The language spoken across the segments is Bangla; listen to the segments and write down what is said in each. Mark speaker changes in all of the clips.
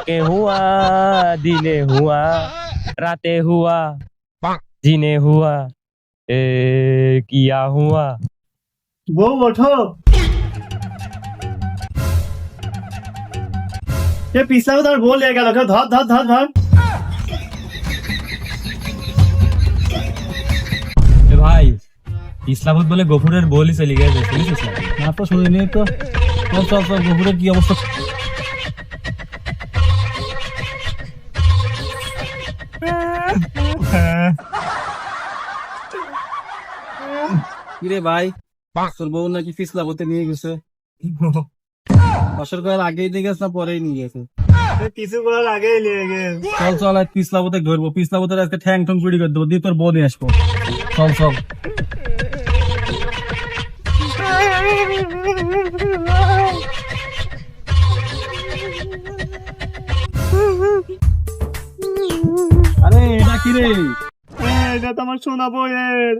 Speaker 1: के हुआ दिने हुआ राते हुआ जीने हुआ ए किया हुआ
Speaker 2: বউ ওঠো এ পিছলাবো তোমার বউ লেগে গেল কেউ ধর ধর ধর ধর
Speaker 1: এ ভাই ইসলামত বলে গফুরের বলি চলে গেছে শুনেছিস না?
Speaker 2: না তো শুনিনি তো চল চল চল গফুরের কি অবস্থা কিরে ভাই? তোর বউ নাকি পিছলা বলতে নিয়ে গেছে। বছর কয়েক আগেই নিয়ে গেছে না পরেই নিয়ে গেছে?
Speaker 3: কিছু করার আগেই লেগে গেছে।
Speaker 2: চল চল আজ পিছলা বতে ধরবো পিছলা বতে আজকে ঠ্যাং ঠং চুরি করে দেবো। দিয়ে তোর বউ নিয়ে আসব। চল চল। আরে এটা কি রে
Speaker 3: এটা তো আমার শোনা বইয়ের।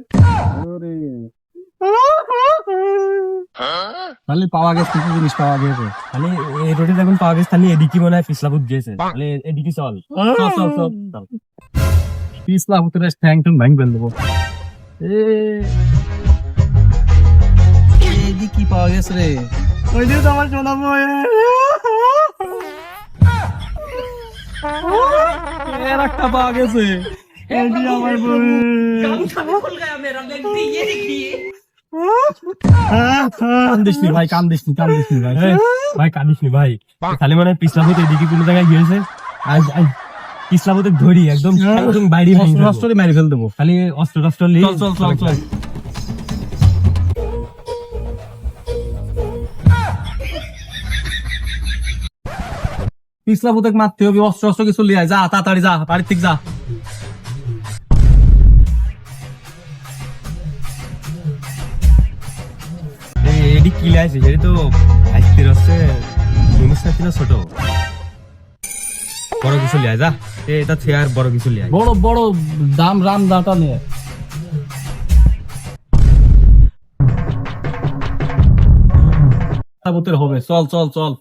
Speaker 2: তাহলে পাওয়া গেছে কিছু জিনিস পাওয়া গেছে?
Speaker 1: তাহলে এই রোডে যখন পাওয়া গেছে তাহলে এদিকে মনে হয় ফিসলাবুত গিয়েছে। তাহলে এদিকে চল।
Speaker 2: চল চল চল চল। পিছলা হতে ঠ্যাং ঠং ভাঙ ফেল দেবো এদিকে কি পাওয়া গেছে রে?
Speaker 3: ওই যে আমার বইয়ের।
Speaker 2: এর একটা পাওয়া গেছে
Speaker 3: এটি আমার
Speaker 2: ভাই ভাই।
Speaker 1: ভাই ভাই। তাহলে মানে এদিকে কোনো জায়গায় গিয়েছে। আজ আজ পিছলাবুতে ধরি একদম একদম বাইরে ফেলব।
Speaker 2: অস্ত্র মেরে ফেল দেবো।
Speaker 1: খালি অস্ত্র টস্ত্র নিয়ে
Speaker 2: চল চল চল। চল। পিছলা বুতেক মারতে হবে অস্ত্র অস্ত্র কিছু লিয়ে যা তাড়াতাড়ি যা বাড়ির থেকে যা।
Speaker 1: কি লাইছে সেটা তো আইতে রচ্ছে মানুষ সাথে না ছোট। বড় কিছু লিয়া যা। এ, এটা আর বড় কিছু লিয়া
Speaker 2: বড় বড় দাম রাম দাটা নিয়ে। হবে। চল চল চল।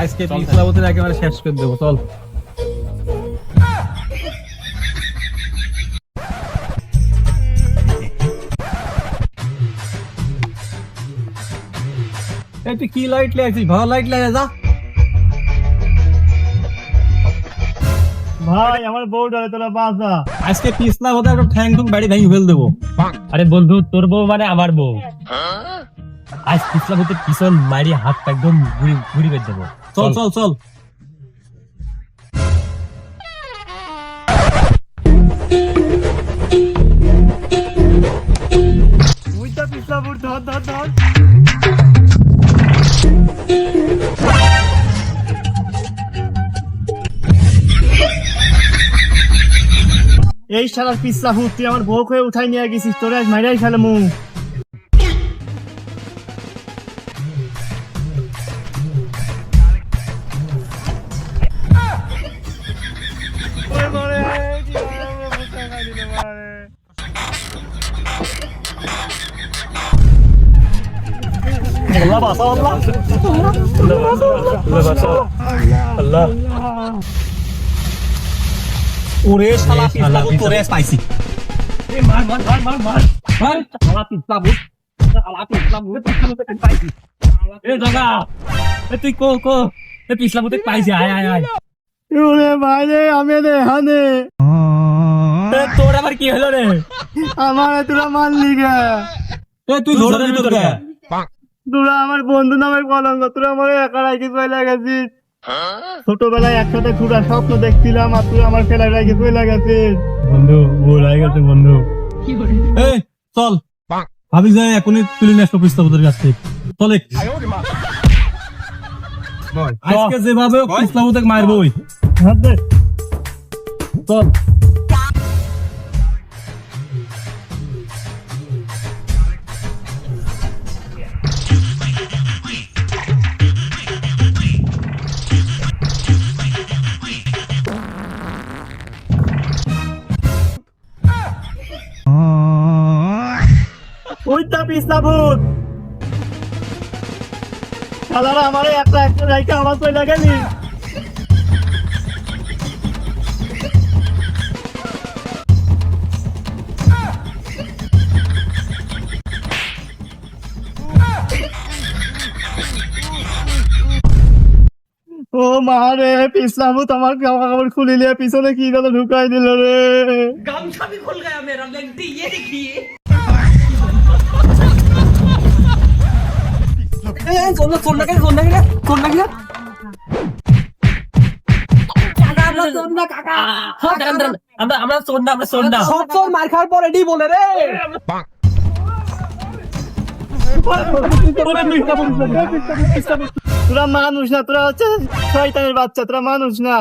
Speaker 2: আজকে পিছলাবুতের একেবারে শেষ করে দেবো চল। তুই কি লাইট ভালো লাইট লাগে যা।
Speaker 3: ভাই আমার বউ ডরে তোরা বাঁচা।
Speaker 2: আজকে পিছলা হতে একটা ঠ্যাং ঠুং বাড়ি ভেঙে ফেল দেবো।
Speaker 1: আরে বন্ধু তোর বউ মানে আমার বউ। আজ পিছলাবুতে পিছন মারি হাত একদম ঘুরি ঘুরি বের দেবো।
Speaker 2: চল চল। চল
Speaker 3: উইটা ধর ধর ধর এই শালার হুত তুই আমার বউ হয়ে উঠাই নিয়ে গেছিস তোরে আজ মাইরাই ফেলে মু আল্লাহ বাঁচাও আল্লাহ
Speaker 1: আল্লাহ
Speaker 2: ওরে শালা
Speaker 1: এ শালা
Speaker 2: পিছলা ভূত, তোরে আজ পাইছি
Speaker 3: মার মার মার মার মার
Speaker 2: মার শালা পিছলা ভূত, শালা পিছলা ভূত, পিছলা ভূত আজ পাইছি
Speaker 1: এ দাদা এ তুই কো কো এ পিছলাবুতে পাইছে আয় আয় আয়
Speaker 3: ওরে ভাইরে আমি রে হানে
Speaker 1: এ, তোর আবার কি হলো রে
Speaker 3: আমার তোরা মারলি গে
Speaker 2: এ তুই ধরে নিবি তোর কে?
Speaker 3: তোরা আমার বন্ধু নামে কলঙ্ক তোরা আমার একা রাখি চলে গেছিস। ছোটবেলায় একসাথে ঘুরা স্বপ্ন দেখছিলাম আর তুই আমার ফেলা রাখি চলে গেছিস।
Speaker 1: বন্ধু ভুল হয়ে গেছে বন্ধু।
Speaker 2: এই চল। ভাবি যায় এখনই তুলে নিয়ে আসব ভূতের কাছ থেকে। চলে আজকে যেভাবে ভূতেক মারবই।
Speaker 3: হাত
Speaker 2: চল।
Speaker 3: উইথ দ্য শালারা আমারে একটা একটা রাইকা আমার চলে গেলি। ও মা রে তোমার জামা কাপড় খুলিলে পিছনে কি কথা ঢুকাই দিল রে।
Speaker 4: গামছা বি খুল গয়া মেরা লেন্টি ইয়ে
Speaker 1: আমরা চোর না আমরা চোর না।
Speaker 4: সব চোর মার খাওয়ার পর এটাই বলে রে।
Speaker 3: তোরা মানুষ না তোরা হচ্ছে শয়তানের বাচ্চা তোরা মানুষ না।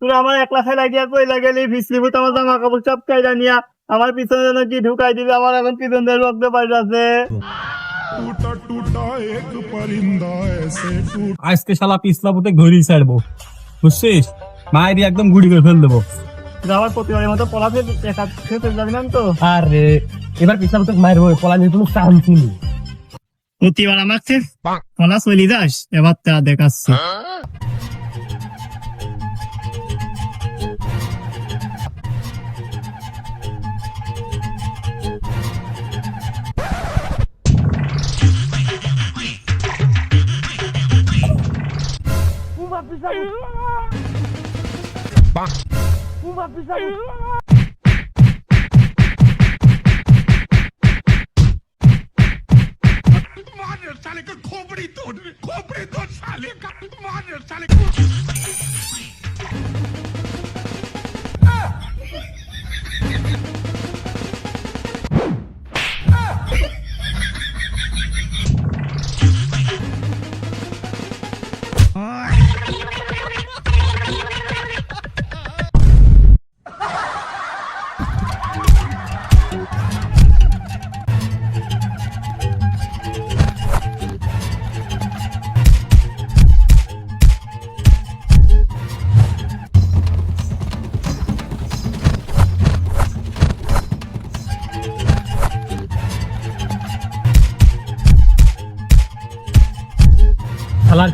Speaker 3: তোরা আমার একলা ফেলাই দিয়া কইলা গেলি ভূত আমার জামা কাপড় সব কাইরা নিয়া আমার পিছনে যেন কি ঢুকাই দিবে আমার এখন পিছন দিয়ে রক্ত
Speaker 5: পাইতাছে।
Speaker 2: আজকে শালা পিছলাপুতে ঘড়ি ছাড়বো বুঝছিস? মায়ের একদম গুড়ি করে ফেল দেবো।
Speaker 3: যাওয়ার প্রতিবারের মতো পলা খেতে যাবি না তো?
Speaker 1: আরে এবার পিছলাপুতে মায়ের বই পলা নিয়ে কোনো চান্স নেই
Speaker 3: প্রতিবার আমার পলা চলি যাস এবার তা দেখাচ্ছে। হ্যাঁ?
Speaker 5: मार साले का खोपड़ी तोड़ खोपड़ी तोड़ साले का मार साले का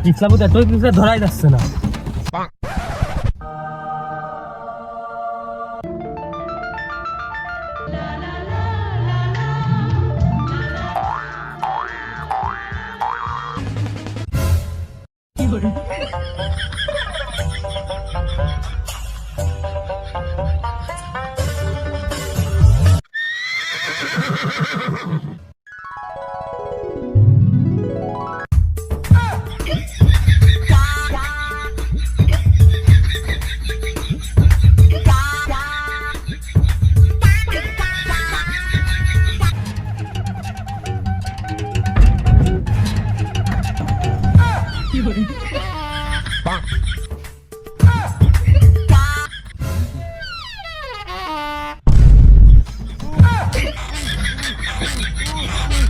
Speaker 1: পিছলা পিছলা ধরাই যাচ্ছে না।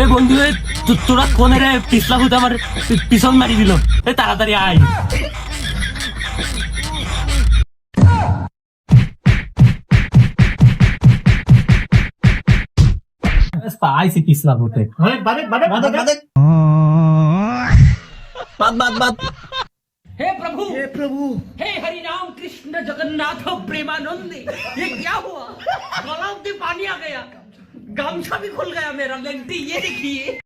Speaker 1: বন্ধু এ তো- তোরা কোন রে পিছলা ভূত আমার পি- পিছন মারি দিল এ তাড়াতাড়ি আয় পাইছি পিছলা ভূতে
Speaker 3: বাদে বাদে বাদে বাদে
Speaker 2: বাদ বাদ বাদ
Speaker 4: हे प्रभु हे प्रभु हे हरि राम कृष्ण जगन्नाथ प्रेमानंद ये क्या हुआ गलाव में पानी आ गया गामछा भी खुल गया मेरा लेंटी ये देखिए।